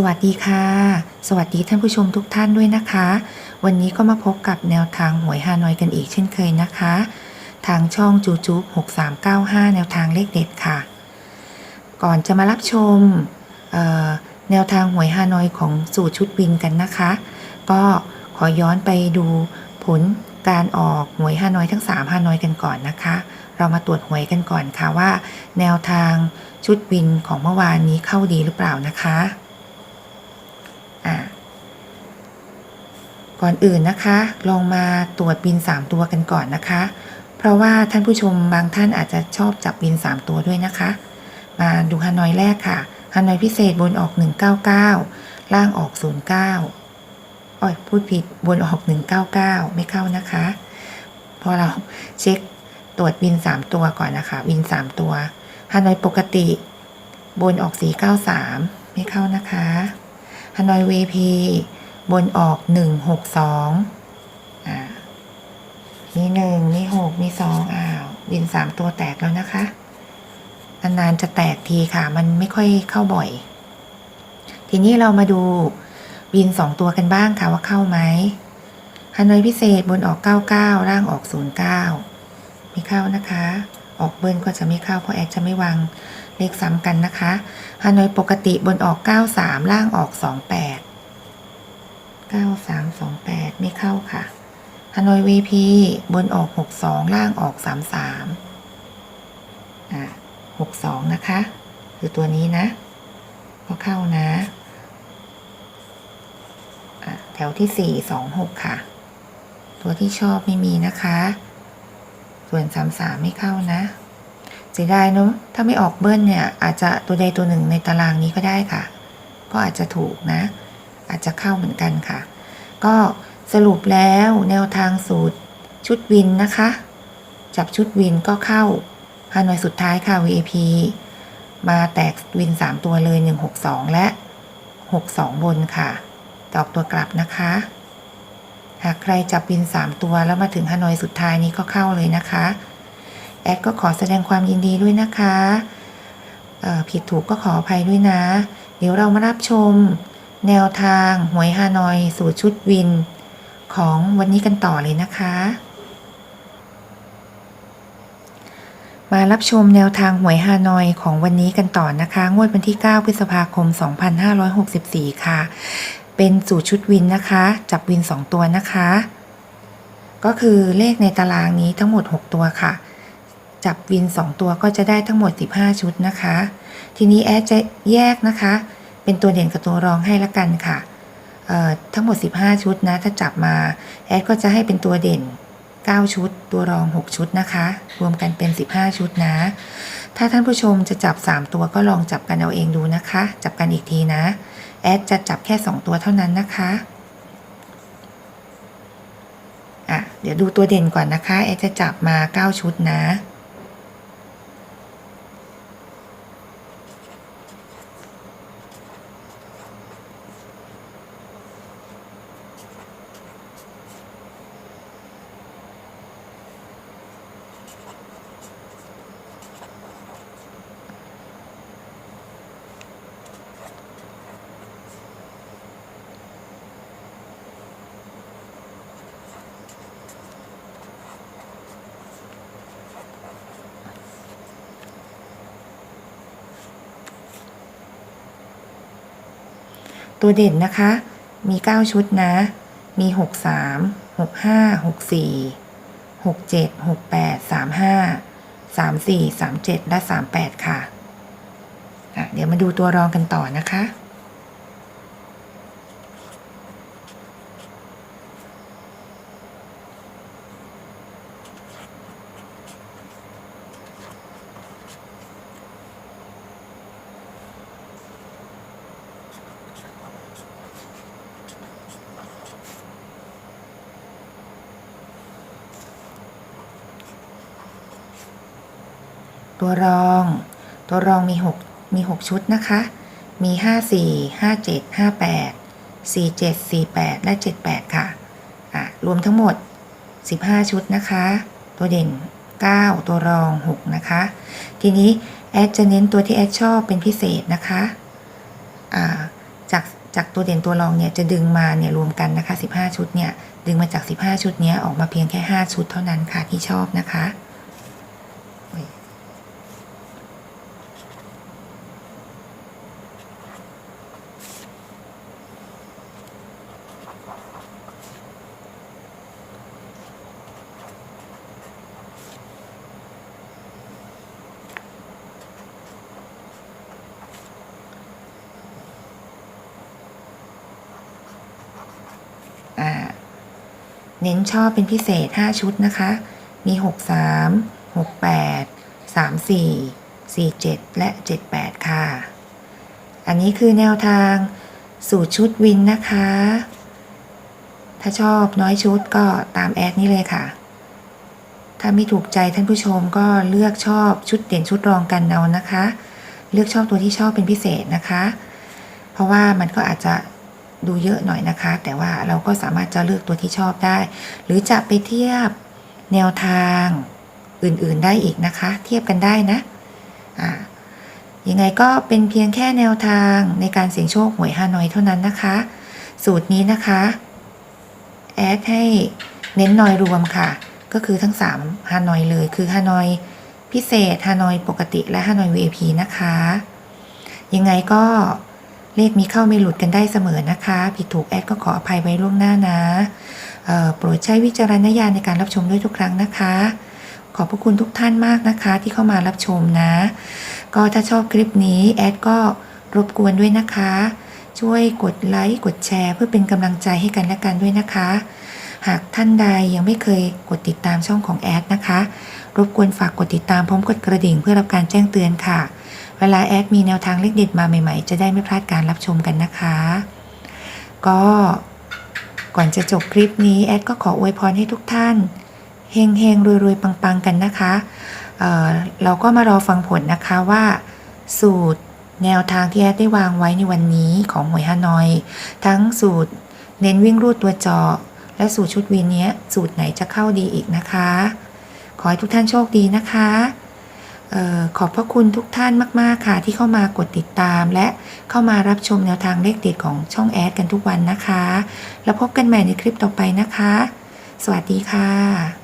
สวัสดีค่ะ สวัสดีท่านผู้ชมทุกท่านด้วยนะคะ วันนี้ก็มาพบกับแนวทางหวยฮานอยกันอีกเช่นเคยนะคะ ทางช่องจูจูบ6395 แนวทางเลขเด็ดค่ะ ก่อนจะมารับชมแนวทางหวยฮานอยของสูตรชุดวินกันนะคะ ก็ขอย้อนไปดูผลการออกหวยฮานอยทั้ง3ฮานอยกันก่อนนะคะ เรามาตรวจหวยกันก่อนค่ะว่า แนวทางชุดวินของเมื่อวานนี้เข้าดีหรือเปล่านะคะ ก่อนอื่นนะคะ ลองมาตรวจบิน 3 ตัวกันก่อนนะคะ เพราะว่าท่านผู้ชมบางท่านอาจจะชอบจับบิน 3 ตัวด้วยนะคะ มาดูฮานอยแรกค่ะฮานอยพิเศษบนออก 199 ล่างออก 09อ้อยพูดผิดบนออก 199 ไม่เข้านะคะ พอเราเช็คตรวจบิน 3 ตัวก่อนนะคะบิน 3 ตัวฮานอยปกติ บนออก 493 ไม่เข้านะคะฮานอย VP บนออก162อ่ามีหนึ่งมีหกมีสองอ้าวบิน3ตัวแตกแล้วนะคะ นานๆจะแตกทีค่ะ มันไม่ค่อยเข้าบ่อย ทีนี้เรามาดูบิน2ตัวกันบ้างค่ะว่าเข้าไหมฮานอยพิเศษบนออก 99ล่างออก 09 ไม่เข้านะคะ ออกเบิ้ลก็จะไม่เข้าเพราะแอดจะไม่วางเลขซ้ำกันนะคะฮานอยปกติบนออก 93ล่างออก 28 9328 ไม่เข้าค่ะฮานอย VP บนออก 62 ล่างออก 33อ่า62 นะคะ คือตัวนี้นะ ก็เข้านะอะแถวที่ 4 2 6 ค่ะ ตัวที่ชอบไม่มีนะคะ ส่วน 33 ไม่เข้านะเสียดายเนอะถ้าไม่ออกเบิ้ลเนี่ย อาจจะตัวใดตัวหนึ่งในตารางนี้ก็ได้ค่ะ ก็อาจจะถูกนะ อาจจะเข้าเหมือนกันค่ะ ก็สรุปแล้วแนวทางสูตรชุดวินนะคะ จับชุดวินก็เข้าฮานอยสุดท้ายค่ะ VAP มาแตกวิน 3 ตัวเลย 162 และ 62 บนค่ะตอบตัวกลับนะคะ หากใครจับวิน 3 ตัวแล้วมาถึงฮานอยสุดท้ายนี้ก็เข้าเลยนะคะ แอดก็ขอแสดงความยินดีด้วยนะคะ ผิดถูกก็ขออภัยด้วยนะ เดี๋ยวเรามารับชม แนวทางหวยฮานอยสู่ชุดวิน ของวันนี้กันต่อเลยนะคะ มารับชมแนวทางหวยฮานอยของวันนี้กันต่อนะคะ งวดวันที่ 9 พฤษภาคม 2564 ค่ะ เป็นสูตรชุดวินนะคะ จับวิน 2 ตัวนะคะ ก็คือเลขในตารางนี้ทั้งหมด 6 ตัวค่ะ จับวิน 2 ตัวก็จะได้ทั้งหมด 15 ชุดนะคะ ทีนี้แอดจะแยกนะคะ เป็นตัวเด่นกับตัวรองให้ละกันค่ะทั้งหมด 15 ชุดนะ ถ้าจับมาแอดก็จะให้เป็นตัวเด่น 9 ชุด ตัวรอง 6 ชุดนะคะ รวมกันเป็น 15 ชุดนะ ถ้าท่านผู้ชมจะจับ 3 ตัวก็ลองจับกันเอาเองดูนะคะ จับกันอีกทีนะ แอดจะจับแค่ 2 ตัวเท่านั้นนะคะอะเดี๋ยวดูตัวเด่นก่อนนะคะ แอดจะจับมา 9 ชุดนะ ตัวเด่นนะคะ มี 9 ชุดนะ มี 63 65 64 67 68 35 34 37 และ 38 ค่ะะเดี๋ยวมาดูตัวรองกันต่อนะคะ ตัวรอง ตัวรองมี 6 มี 6 ชุดนะคะ มี 54 57 58 47 48 และ 78 ค่ะอะ รวมทั้งหมด 15 ชุดนะคะ ตัวเด่น 9 ตัวรอง 6 นะคะ ทีนี้ แอดจะเน้นตัวที่แอดชอบเป็นพิเศษนะคะอ่าจากจากตัวเด่นตัวรองเนี่ยจะดึงมาเนี่ยรวมกันนะคะ 15 ชุดเนี่ยดึงมาจาก 15 ชุดนี้ออกมาเพียงแค่ 5 ชุดเท่านั้นค่ะที่ชอบนะคะ เน้นชอบเป็นพิเศษ 5 ชุดนะคะ มี 63 68 34 47 และ 78 ค่ะ อันนี้คือแนวทางสูตรชุดวินนะคะ ถ้าชอบน้อยชุดก็ตามแอดนี้เลยค่ะ ถ้าไม่ถูกใจท่านผู้ชมก็เลือกชอบชุดเด่นชุดรองกันเอานะคะ เลือกชอบตัวที่ชอบเป็นพิเศษนะคะ เพราะว่ามันก็อาจจะ ดูเยอะหน่อยนะคะ แต่ว่าเราก็สามารถจะเลือกตัวที่ชอบได้ หรือจะไปเทียบแนวทางอื่นๆได้อีกนะคะ เทียบกันได้นะอ่ายังไงก็เป็นเพียงแค่แนวทางในการเสี่ยงโชคหวยฮานอยเท่านั้นนะคะ สูตรนี้นะคะแอดให้เน้นนอยรวมค่ะ ก็คือทั้ง3ฮานอยเลยคือฮานอยพิเศษฮานอยปกติและฮานอย VIP นะคะ ยังไงก็ เลขมีเข้าไม่หลุดกันได้เสมอนะคะ ผิดถูกแอดก็ขออภัยไว้ล่วงหน้านะโปรดใช้วิจารณญาณในการรับชมด้วยทุกครั้งนะคะ ขอบพระคุณทุกท่านมากนะคะ ที่เข้ามารับชมนะ ก็ถ้าชอบคลิปนี้แอดก็รบกวนด้วยนะคะ ช่วยกดไลค์กดแชร์เพื่อเป็นกำลังใจให้กันและกันด้วยนะคะ หากท่านใดยังไม่เคยกดติดตามช่องของแอดนะคะ รบกวนฝากกดติดตามพร้อมกดกระดิ่งเพื่อรับการแจ้งเตือนค่ะ เวลาแอดมีแนวทางเลขเด็ดมาใหม่ๆ จะได้ไม่พลาดการรับชมกันนะคะ ก็ก่อนจะจบคลิปนี้แอดก็ขออวยพรให้ทุกท่านเฮงเฮงรวยรวยๆปังๆ กันนะคะเเราก็มารอฟังผลนะคะว่า สูตรแนวทางที่แอดได้วางไว้ในวันนี้ของหวยฮานอย ทั้งสูตรเน้นวิ่งรูดตัวจอและสูตรชุดวีนี้สูตรไหนจะเข้าดีอีกนะคะ ขอให้ทุกท่านโชคดีนะคะออขอบพระคุณทุกท่านมาก ๆ ค่ะ ที่เข้ามากดติดตาม และเข้ามารับชมแนวทางเลขเด็ดของช่องแอดกันทุกวันนะคะ แล้วพบกันใหม่ในคลิปต่อไปนะคะ สวัสดีค่ะ